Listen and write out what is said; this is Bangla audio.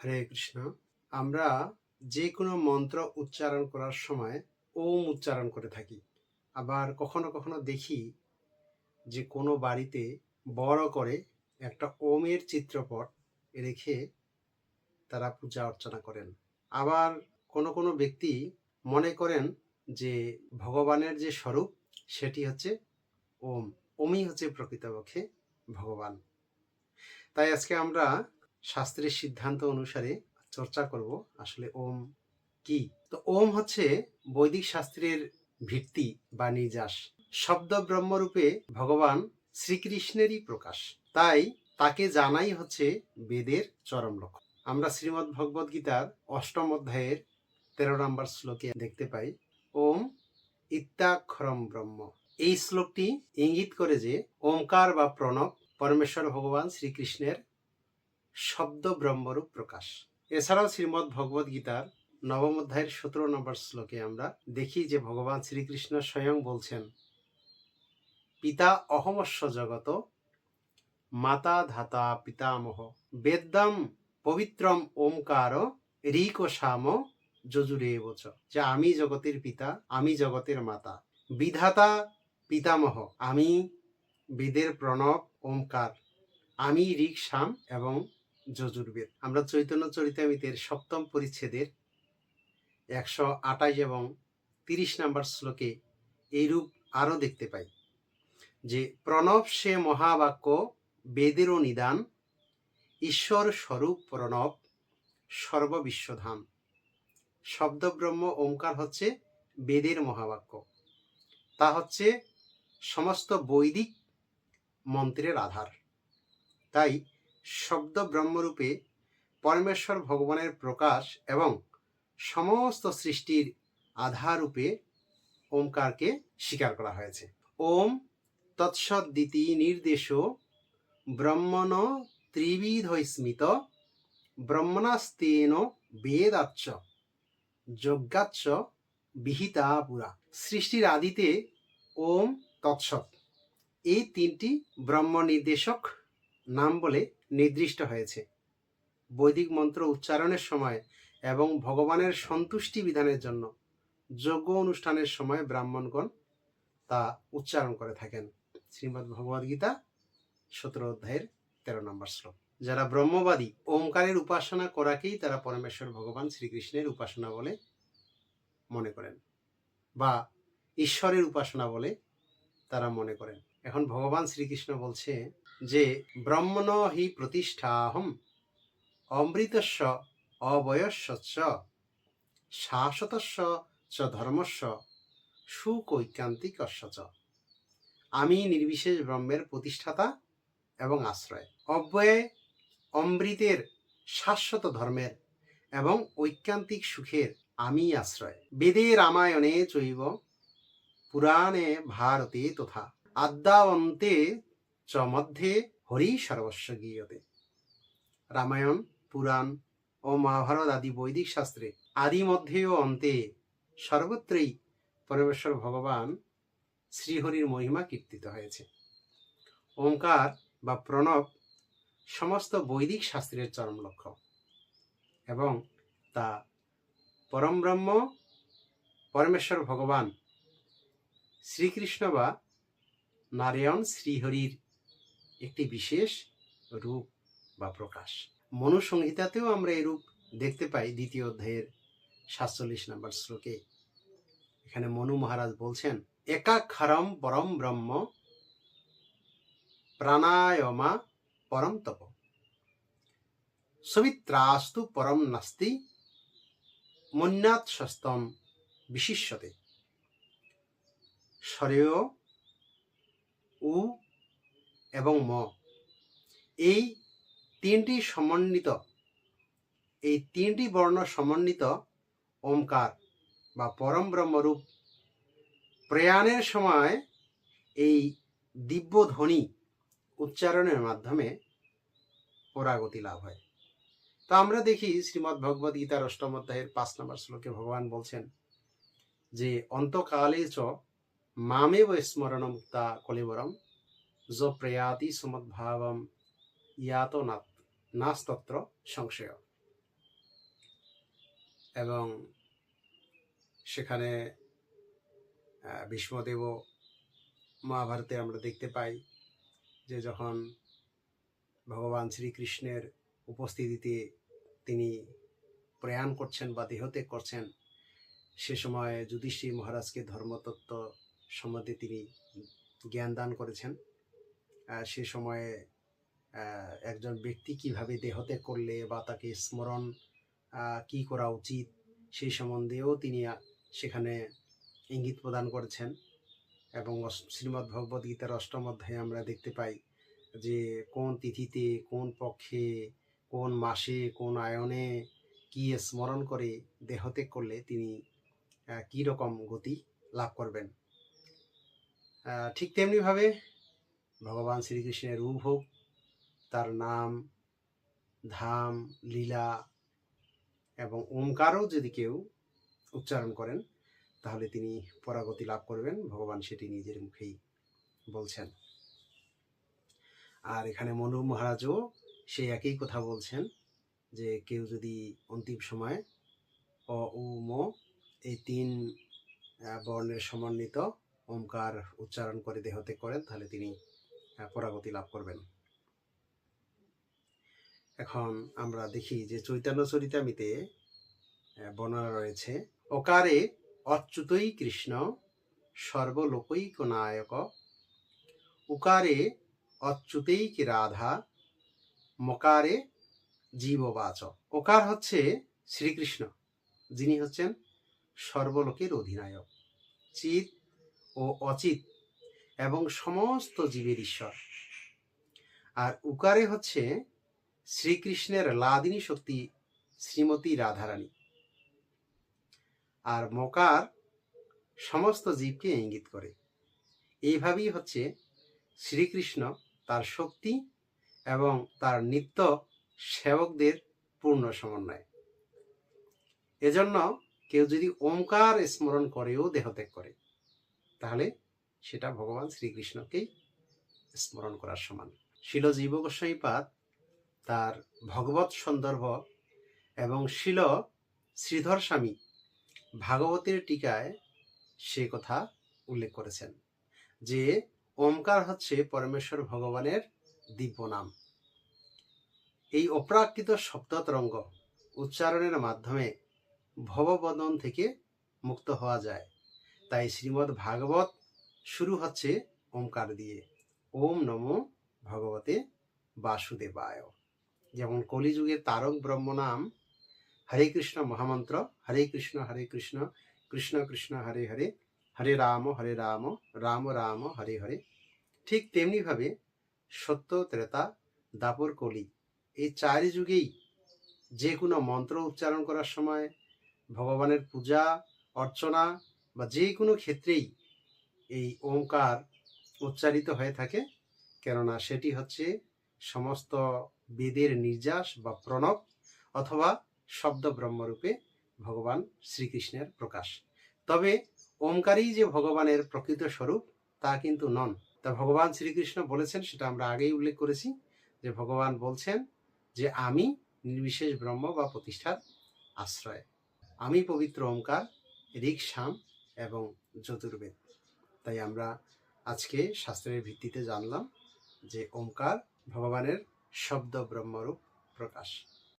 হরে কৃষ্ণ। আমরা যে কোনো মন্ত্র উচ্চারণ করার সময় ওম উচ্চারণ করে থাকি। আবার কখনো কখনো দেখি যে কোনো বাড়িতে বড় করে একটা ওমের চিত্রপট রেখে তারা পূজা অর্চনা করেন। আবার কোনো কোনো ব্যক্তি মনে করেন যে ভগবানের যে স্বরূপ, সেটি হচ্ছে ওম। ওমই হচ্ছে প্রকৃতপক্ষে ভগবান। তাই আজকে আমরা শাস্ত্রের সিদ্ধান্ত অনুসারে চর্চা করব আসলে ওম কি। তো ওম হচ্ছে বৈদিক শাস্ত্রের ভিত্তি বা নির্যাস। শব্দ ব্রহ্মরূপে ভগবান শ্রীকৃষ্ণেরই প্রকাশ। তাই তাকে জানাই হচ্ছে বেদের চরম লক্ষ্য। আমরা শ্রীমদ্ ভগবদ গীতার অষ্টম অধ্যায়ের তেরো নম্বর শ্লোকে দেখতে পাই, ওম ইত্যাক্ষরম ব্রহ্ম। এই শ্লোকটি ইঙ্গিত করে যে, ওমকার বা প্রণব পরমেশ্বর ভগবান শ্রীকৃষ্ণের শব্দ ব্রহ্মরূপ প্রকাশ। এছাড়াও শ্রীমদ্ ভগবদ গীতার নবম অধ্যায়ের সতেরো নম্বর শ্লোকে আমরা দেখি যে ভগবান শ্রীকৃষ্ণ স্বয়ং বলছেন, পিতা অহমস্য জগত, মাতা ধাতা পিতামহ, বেদ্যম পবিত্রম ওমকার ঋক শাম যজুরে বচ যে আমি জগতের পিতা, আমি জগতের মাতা। বিধাতা পিতামহ, আমি বেদের প্রণব ওমকার। আমি ঋক শাম এবং যজুর্বেদ আমরা চৈতন্য চরিতামিতের সপ্তম পরিচ্ছেদের একশো আঠাশ এবং তিরিশ নম্বর শ্লোকে এইরূপ আরও দেখতে পাই যে, প্রণব সে মহাবাক্য বেদেরও নিদান, ঈশ্বর স্বরূপ প্রণব সর্ববিশ্বধাম। শব্দব্রহ্ম ওঙ্কার হচ্ছে বেদের মহাবাক্য। তা হচ্ছে সমস্ত বৈদিক মন্ত্রের আধার। তাই শব্দ ব্রহ্মরূপে পরমেশ্বর ভগবানের প্রকাশ এবং সমস্ত সৃষ্টির আধাররূপে ওমকারকে স্বীকার করা হয়েছে। ওম তৎসদ্দিতি নির্দেশ ব্রহ্মণ ত্রিবিধ স্মিত ব্রহ্মণাস্তেন বেদাচ্চ যজ্ঞাচ্চ বিহিতা পুরা। সৃষ্টির আদিতে ওম তৎসৎ। এই তিনটি ব্রহ্ম নির্দেশক নাম বলে নির্দিষ্ট হয়েছে। বৈদিক মন্ত্র উচ্চারণের সময় এবং ভগবানের সন্তুষ্টি বিধানের জন্য যজ্ঞ অনুষ্ঠানের সময় ব্রাহ্মণগণ তা উচ্চারণ করে থাকেন। শ্রীমদ্ ভগবদ গীতা, সতেরো অধ্যায়ের তেরো নম্বর শ্লোক। যারা ব্রহ্মবাদী, ওমকারের উপাসনা করাকেই তারা পরমেশ্বর ভগবান শ্রীকৃষ্ণের উপাসনা বলে মনে করেন বা ঈশ্বরের উপাসনা বলে তারা মনে করেন। এখন ভগবান শ্রীকৃষ্ণ বলছে যে ব্রহ্মণ হি প্রতিষ্ঠাহম, অমৃতস্য অবয়স্য শাশ্বতস্য চ ধর্মস্য সুকৈকান্তিকস্য চ আমি নির্বিশেষ ব্রহ্মের প্রতিষ্ঠাতা এবং আশ্রয়। অব্যয়ে অমৃতের শাশ্বত ধর্মের এবং ঐকান্তিক সুখের আমি আশ্রয়। বেদে রামায়ণে চৈব, পুরাণে ভারতে তথা আদ্যাবন্তে চ মধ্যে হরি সর্বস্ব গীয়তে। রামায়ণ, পুরাণ ও মহাভারত আদি বৈদিক শাস্ত্রে আদি মধ্যে ও অন্তে সর্বত্রই পরমেশ্বর ভগবান শ্রীহরির মহিমা কীর্তিত হয়েছে। ওঙ্কার বা প্রণব সমস্ত বৈদিক শাস্ত্রের চরম লক্ষ্য এবং তা পরম ব্রহ্ম পরমেশ্বর ভগবান শ্রীকৃষ্ণ বা নারায়ণ শ্রীহরির একটি বিশেষ রূপ বা প্রকাশ। মনুসংহিতাতেও আমরা এই রূপ দেখতে পাই দ্বিতীয় অধ্যায়ের সাতচল্লিশ নম্বর শ্লোকে। এখানে মনু মহারাজ বলছেন, একাক্ষরম পরম ব্রহ্ম প্রাণায়মা পরম তপ। সবিত্রাস্তু পরম নাস্তি মন্যাত বিশিষ্যতে। স্বরেয় উ এবং ম। এই তিনটি সমন্বিত, এই তিনটি বর্ণ সমন্বিত ওমকার বা পরম ব্রহ্মরূপ প্রয়াণের সময় এই দিব্য ধ্বনি উচ্চারণের মাধ্যমে পরাগতি লাভ হয়। তো আমরা দেখি শ্রীমদ্ ভগবদ গীতার অষ্টম অধ্যায়ের পাঁচ নম্বর শ্লোকে ভগবান বলছেন যে, অন্তকালে চ মামেব স্মরণম তা কলিবরম য প্রয়াতি সমদ্ভাবম ইয়াত নাস্তত্র সংশয় এবং সেখানে আহ, ভীষ্মদেবও মহাভারতে আমরা দেখতে পাই যে যখন ভগবান শ্রীকৃষ্ণের উপস্থিতিতে তিনি প্রয়াণ করছেন বা দেহত্যাগ করছেন সে সময় যুধিষ্ঠির মহারাজকে ধর্মতত্ত্ব সম্বন্ধে তিনি জ্ঞান দান করেছেন। সে সময়ে একজন ব্যক্তি কীভাবে দেহত্যাগ করলে বা তাকে স্মরণ কি করা উচিত সেই সম্বন্ধেও তিনি সেখানে ইঙ্গিত প্রদান করেছেন। এবং শ্রীমদ্ ভগবদ গীতার অষ্টম অধ্যায়ে আমরা দেখতে পাই যে, কোন তিথিতে, কোন পক্ষে, কোন মাসে, কোন আয়নে কি স্মরণ করে দেহত্যাগ করলে তিনি কি রকম গতি লাভ করবেন। ঠিক তেমনিভাবে ভগবান শ্রীকৃষ্ণের রূপ হোক তার নাম ধাম, লীলা এবং ওমকারও যদি কেউ উচ্চারণ করেন, তাহলে তিনি পরাগতি লাভ করবেন। ভগবান সেটি নিজের মুখেই বলছেন। আর এখানে মনু মহারাজও সেই একই কথা বলছেন যে কেউ যদি অন্তিম সময় অ, উ, ম এই তিন বর্ণের সমন্বিত ওমকার উচ্চারণ করে দেহতে করেন, তাহলে তিনি পরাগতি লাভ করবেন। এখন আমরা দেখি যে চৈতন্য চরিতামিতে বর্ণনা রয়েছে, অকারে অচ্যুতই কৃষ্ণ সর্বলোকৈক নায়ক উকারে কি রাধা, মকারে জীববাচ। ওকার হচ্ছে শ্রীকৃষ্ণ, যিনি হচ্ছেন সর্বলোকের অধিনায়ক। চিত ও অচিত এবং সমস্ত জীবের ঈশ্বর। আর উকারে হচ্ছে শ্রীকৃষ্ণের লাদিনী শক্তি শ্রীমতী রাধারানী। আর মকার সমস্ত জীবকে ইঙ্গিত করে। এইভাবেই হচ্ছে শ্রীকৃষ্ণ তার শক্তি এবং তার নিত্য সেবকদের পূর্ণ সমন্বয়। এজন্য কেউ যদি ওমকার স্মরণ করেও দেহত্যাগ করে, তাহলে সেটা ভগবান শ্রীকৃষ্ণকেই স্মরণ করার সমান। শিল জীব গোস্বাইপাদ তার ভগবত সন্দর্ভ এবং শিল শ্রীধর স্বামী ভাগবতের টিকায় সে কথা উল্লেখ করেছেন, যে ওমকার হচ্ছে পরমেশ্বর ভগবানের দিব্য নাম। এই অপ্রাকৃত শব্দতরঙ্গ উচ্চারণের মাধ্যমে ভববন্ধন থেকে মুক্ত হওয়া যায়। তাই শ্রীমদ্ ভাগবত শুরু হচ্ছে ওমকার দিয়ে। ওম নমো ভগবতে বাসুদেবায়। যেমন কলিযুগের তারক ব্রহ্ম নাম, হরে কৃষ্ণ মহামন্ত্র, হরে কৃষ্ণ হরে কৃষ্ণ কৃষ্ণ কৃষ্ণ, হরে হরে হরে রাম হরে রাম রাম রাম, হরে হরে। ঠিক তেমনিভাবে সত্য, ত্রেতা, দাপর কলি, এই চারি যুগেই যে কোনো মন্ত্র উচ্চারণ করার সময় ভগবানের পূজা, অর্চনা বা যে কোনো ক্ষেত্রেই এই ওঙ্কার উচ্চারিত হয়ে থাকে, কেননা সেটি হচ্ছে সমস্ত বেদের নির্যাস বা প্রণব অথবা শব্দ ব্রহ্মরূপে ভগবান শ্রীকৃষ্ণের প্রকাশ। তবে ওমকারই যে ভগবানের প্রকৃত স্বরূপ, তা কিন্তু নন। তা ভগবান শ্রীকৃষ্ণ বলেছেন, সেটা আমরা আগেই উল্লেখ করেছি, যে ভগবান বলছেন যে, আমি নির্বিশেষ ব্রহ্ম বা প্রতিষ্ঠার আশ্রয়। আমি পবিত্র ওমকার ঋক শাম এবং যজুর্বেদ তাই আমরা আজকে শাস্ত্রের ভিত্তিতে জানলাম যে ওমকার ভগবানের শব্দ ব্রহ্মরূপ প্রকাশ।